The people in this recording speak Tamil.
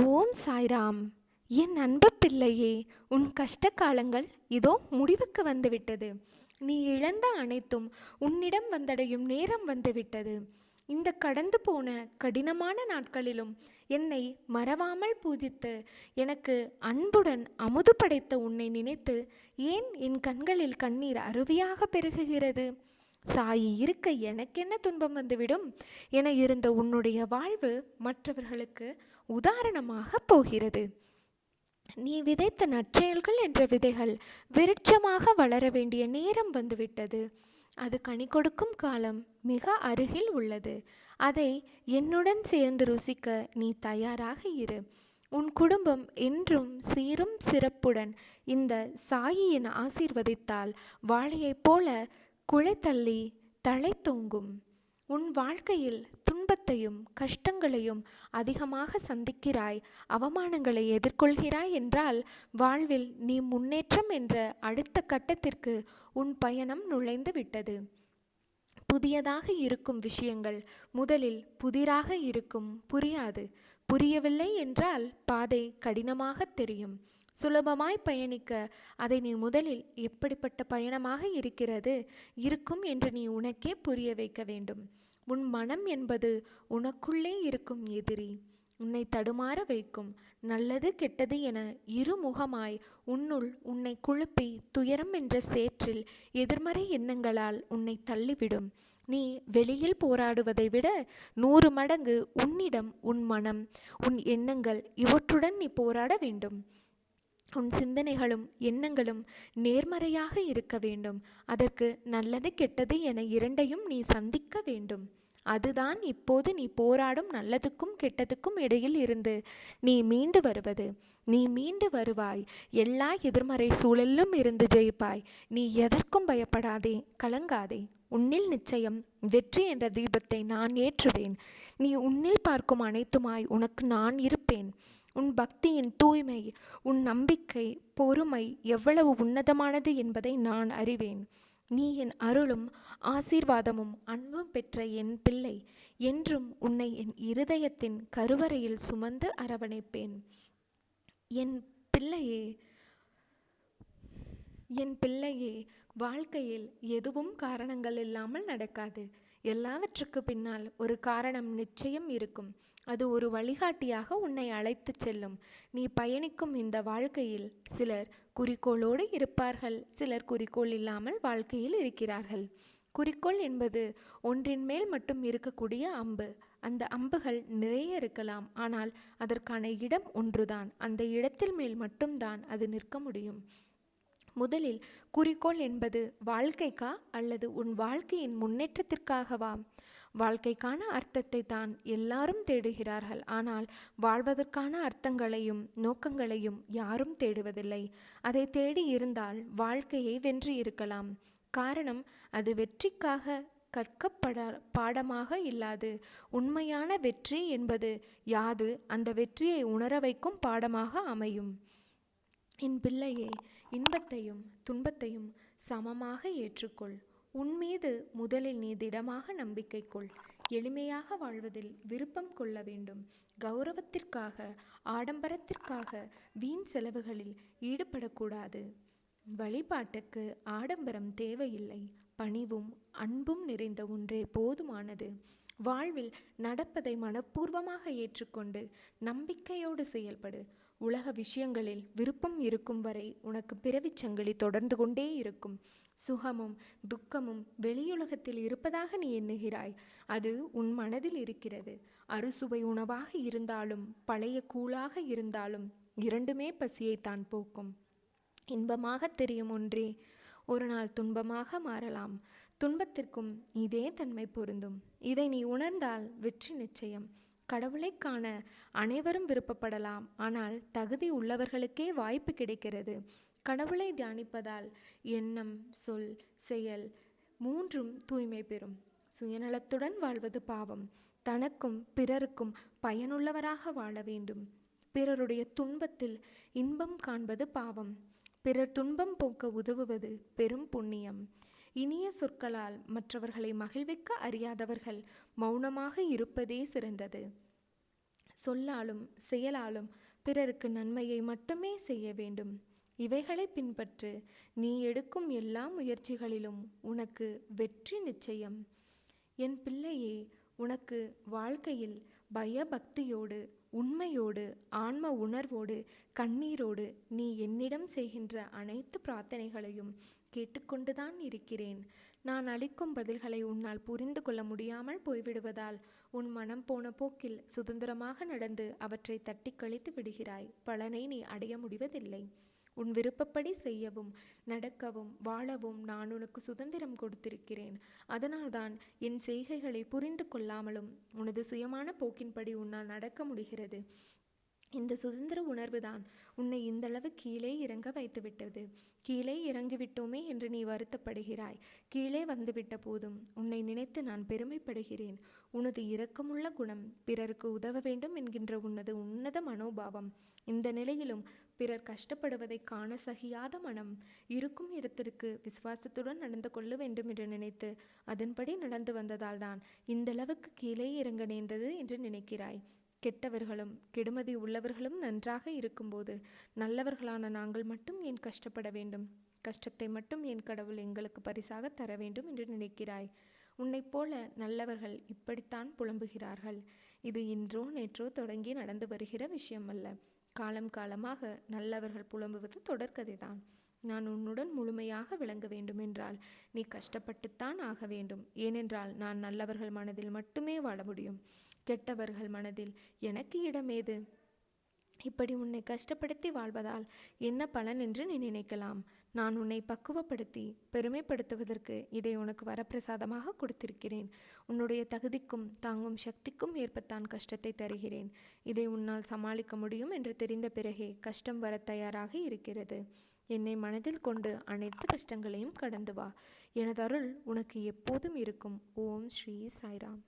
ஓம் சாய்ராம். என் அன்பு பிள்ளையே உன் கஷ்ட காலங்கள் இதோ முடிவுக்கு வந்துவிட்டது. நீ இழந்த அனைத்தும் உன்னிடம் வந்தடையும் நேரம் வந்துவிட்டது. இந்த கடந்து போன கடினமான நாட்களிலும் என்னை மறவாமல் பூஜித்து எனக்கு அன்புடன் அமுது படைத்த உன்னை நினைத்து ஏன் என் கண்களில் கண்ணீர் அருவியாக பெருகுகிறது? சாயி இருக்க எனக்கென்ன துன்பம் வந்துவிடும் என இருந்த உன்னுடைய வாழ்வு மற்றவர்களுக்கு உதாரணமாக போகிறது. நீ விதைத்த நற்செயல்கள் என்ற விதைகள் விருட்சமாக வளர வேண்டிய நேரம் வந்துவிட்டது. அது கனி கொடுக்கும் காலம் மிக அருகில் உள்ளது. அதை என்னுடன் சேர்ந்து ருசிக்க நீ தயாராக இரு. உன் குடும்பம் என்றும் சீரும் சிறப்புடன் இந்த சாயியின் ஆசீர்வதித்தால் வாழையைப் போல குழைத்தள்ளி தலை தூங்கும் உன் வாழ்க்கையில் துன்பத்தையும் கஷ்டங்களையும் அதிகமாக சந்திக்கிறாய். அவமானங்களை எதிர்கொள்கிறாய் என்றால் வாழ்வில் நீ முன்னேற்றம் என்ற அடுத்த கட்டத்திற்கு உன் பயணம் நுழைந்து விட்டது. புதியதாக இருக்கும் விஷயங்கள் முதலில் புதிராக இருக்கும் புரியாது. புரியவில்லை என்றால் பாதை கடினமாக தெரியும். சுலபமாய் பயணிக்க அதை நீ முதலில் எப்படிப்பட்ட பயணமாக இருக்கிறது இருக்கும் என்று நீ உனக்கே புரிய வைக்க வேண்டும். உன் மனம் என்பது உனக்குள்ளே இருக்கும் எதிரி. உன்னை தடுமாற வைக்கும். நல்லது கெட்டது என இருமுகமாய் உன்னுள் உன்னை குழுப்பி துயரம் என்ற சேற்றில் எதிர்மறை எண்ணங்களால் உன்னை தள்ளிவிடும். நீ வெளியில் போராடுவதை விட நூறு மடங்கு உன்னிடம் உன் மனம் உன் எண்ணங்கள் இவற்றுடன் நீ போராட வேண்டும். உன் சிந்தனைகளும் எண்ணங்களும் நேர்மறையாக இருக்க வேண்டும். அதற்கு நல்லது கெட்டது என இரண்டையும் நீ சந்திக்க வேண்டும். அதுதான் இப்போது நீ போராடும் நல்லதுக்கும் கெட்டதுக்கும் இடையில் இருந்து நீ மீண்டு வருவது. நீ மீண்டு வருவாய். எல்லா எதிர்மறை சூழலிலும் இருந்து ஜெயிப்பாய். நீ எதற்கும் பயப்படாதே கலங்காதே. உன்னில் நிச்சயம் வெற்றி என்ற தீபத்தை நான் ஏற்றுவேன். நீ உன்னில் பார்க்கும் அனைத்துமாய் உனக்கு நான் இருப்பேன். உன் பக்தியின் தூய்மை உன் நம்பிக்கை பொறுமை எவ்வளவு உன்னதமானது என்பதை நான் அறிவேன். நீ என் அருளும் ஆசீர்வாதமும் அன்பும் பெற்ற என் பிள்ளை என்றும் உன்னை என் இருதயத்தின் கருவறையில் சுமந்து அரவணைப்பேன். என் பிள்ளையே என் பிள்ளையே வாழ்க்கையில் எதுவும் காரணங்கள் இல்லாமல் நடக்காது. எல்லாவற்றுக்கு பின்னால் ஒரு காரணம் நிச்சயம் இருக்கும். அது ஒரு வழிகாட்டியாக உன்னை அழைத்துச் செல்லும். நீ பயணிக்கும் இந்த வாழ்க்கையில் சிலர் குறிக்கோளோடு இருப்பார்கள் சிலர் குறிக்கோள் இல்லாமல் வாழ்க்கையில் இருக்கிறார்கள். குறிக்கோள் என்பது ஒன்றின் மேல் மட்டும் இருக்கக்கூடிய அம்பு. அந்த அம்புகள் நிறைய இருக்கலாம் ஆனால் அதற்கான இடம் ஒன்றுதான். அந்த இடத்தில் மேல் மட்டும்தான் அது நிற்க முடியும். முதலில் குறிக்கோள் என்பது வாழ்க்கைக்கா அல்லது உன் வாழ்க்கையின் முன்னேற்றத்திற்காகவா? வாழ்க்கைக்கான அர்த்தத்தை தான் எல்லாரும் தேடுகிறார்கள். ஆனால் வாழ்வதற்கான அர்த்தங்களையும் நோக்கங்களையும் யாரும் தேடுவதில்லை. அதை தேடி இருந்தால் வாழ்க்கையை வென்று இருக்கலாம். காரணம் அது வெற்றிக்காக கற்கப்பட பாடமாக இல்லாது உண்மையான வெற்றி என்பது யாது அந்த வெற்றியை உணர வைக்கும் பாடமாக அமையும். என் பிள்ளையே இன்பத்தையும் துன்பத்தையும் சமமாக ஏற்றுக்கொள். உன்மீது முதலில் நீ திடமாக நம்பிக்கை கொள். எளிமையாக வாழ்வதில் விருப்பம் கொள்ள வேண்டும். கௌரவத்திற்காக ஆடம்பரத்திற்காக வீண் செலவுகளில் ஈடுபடக்கூடாது. வழிபாட்டுக்கு ஆடம்பரம் தேவையில்லை. பணிவும் அன்பும் நிறைந்த ஒன்றே போதுமானது. வாழ்வில் நடப்பதை மனப்பூர்வமாக ஏற்றுக்கொண்டு நம்பிக்கையோடு செயல்படு. உலக விஷயங்களில் விருப்பம் இருக்கும் வரை உனக்கு பிறவிச் சங்கிலி தொடர்ந்து கொண்டே இருக்கும். சுகமும் துக்கமும் வெளியுலகத்தில் இருப்பதாக நீ எண்ணுகிறாய். அது உன் மனதில் இருக்கிறது. அறுசுவை உணவாக இருந்தாலும் பழைய கூழாக இருந்தாலும் இரண்டுமே பசியைத்தான் போக்கும். இன்பமாக தெரியும் ஒன்றே ஒரு நாள் துன்பமாக மாறலாம். துன்பத்திற்கும் இதே தன்மை பொருந்தும். இதை நீ உணர்ந்தால் வெற்றி நிச்சயம். கடவுளை காண அனைவரும் விருப்பப்படலாம். ஆனால் தகுதி உள்ளவர்களுக்கே வாய்ப்பு கிடைக்கிறது. கடவுளை தியானிப்பதால் எண்ணம் சொல் செயல் மூன்றும் தூய்மை பெறும். சுயநலத்துடன் வாழ்வது பாவம். தனக்கும் பிறருக்கும் பயனுள்ளவராக வாழ வேண்டும். பிறருடைய துன்பத்தில் இன்பம் காண்பது பாவம். பிறர் துன்பம் போக்க உதவுவது பெரும் புண்ணியம். இனிய சொற்களால் மற்றவர்களை மகிழ்விக்க அறியாதவர்கள் மௌனமாக இருப்பதே சிறந்தது. சொல்லாலும் செயலாலும் பிறருக்கு நன்மையை மட்டுமே செய்ய வேண்டும். இவைகளை பின்பற்று நீ எடுக்கும் எல்லா முயற்சிகளிலும் உனக்கு வெற்றி நிச்சயம். என் பிள்ளையே உனக்கு வாழ்க்கையில் பயபக்தியோடு உண்மையோடு ஆன்ம உணர்வோடு கண்ணீரோடு நீ என்னிடம் செய்கின்ற அனைத்து பிரார்த்தனைகளையும் கேட்டுக்கொண்டுதான் இருக்கிறேன். நான் அளிக்கும் பதில்களை உன்னால் புரிந்து கொள்ள முடியாமல் போய்விடுவதால் உன் மனம் போன போக்கில் சுதந்திரமாக நடந்து அவற்றை தட்டி கழித்து விடுகிறாய். பலனை நீ அடைய முடிவதில்லை. உன் விருப்பப்படி செய்யவும் நடக்கவும் வாழவும் நான் உனக்கு சுதந்திரம் கொடுத்திருக்கிறேன். அதனால்தான் என் செய்கைகளை புரிந்து கொள்ளாமலும் உனது சுயமான போக்கின்படி உன்னால் நடக்க முடிகிறது. இந்த சுதந்திர உணர்வு தான். உன்னை இந்தளவு கீழே இறங்க வைத்துவிட்டது. கீழே இறங்கிவிட்டோமே என்று நீ வருத்தப்படுகிறாய். கீழே வந்துவிட்ட போதும் உன்னை நினைத்து நான் பெருமைப்படுகிறேன். உனது இரக்கமுள்ள குணம் பிறருக்கு உதவ வேண்டும் என்கின்ற உனது உன்னத மனோபாவம். இந்த நிலையிலும் பிறர் கஷ்டப்படுவதை காண சகியாத மனம் இருக்கும் இடத்திற்கு விசுவாசத்துடன் நடந்து கொள்ள வேண்டும் என்று நினைத்து அதன்படி நடந்து வந்ததால்தான் இந்தளவுக்கு கீழே இறங்க நேர்ந்தது என்று நினைக்கிறாய். கெட்டவர்களும் கெடுமதி உள்ளவர்களும் நன்றாக இருக்கும்போது நல்லவர்களான நாங்கள் மட்டும் ஏன் கஷ்டப்பட வேண்டும்? கஷ்டத்தை மட்டும் என் கடவுள் எங்களுக்கு பரிசாக தர வேண்டும் என்று நினைக்கிறாய். உன்னைப் போல நல்லவர்கள் இப்படித்தான் புலம்புகிறார்கள். இது இன்றோ நேற்றோ தொடங்கி நடந்து வருகிற விஷயம் அல்ல காலம் காலமாக நல்லவர்கள் புலம்புவது தொடர்கதைதான். நான் உன்னுடன் முழுமையாக விளங்க வேண்டும் என்றால் நீ கஷ்டப்பட்டுத்தான் ஆக வேண்டும். ஏனென்றால் நான் நல்லவர்கள் மனதில் மட்டுமே வாழ முடியும். கெட்டவர்கள் மனதில் எனக்கு இடமேது இப்படி உன்னை கஷ்டப்படுத்தி வாழ்வதால் என்ன பலன் என்று நீ நினைக்கலாம். நான் உன்னை பக்குவப்படுத்தி பெருமைப்படுத்துவதற்கு இதை உனக்கு வரப்பிரசாதமாக கொடுத்திருக்கிறேன். உன்னுடைய தகுதிக்கும் தாங்கும் சக்திக்கும் ஏற்பத்தான் கஷ்டத்தை தருகிறேன். இதை உன்னால் சமாளிக்க முடியும் என்று தெரிந்த பிறகே கஷ்டம் வர தயாராக இருக்கிறது. என்னை மனதில் கொண்டு அனைத்து கஷ்டங்களையும் கடந்து வா. எனது அருள் உனக்கு எப்போதும் இருக்கும். ஓம் ஸ்ரீ சாய்ராம்.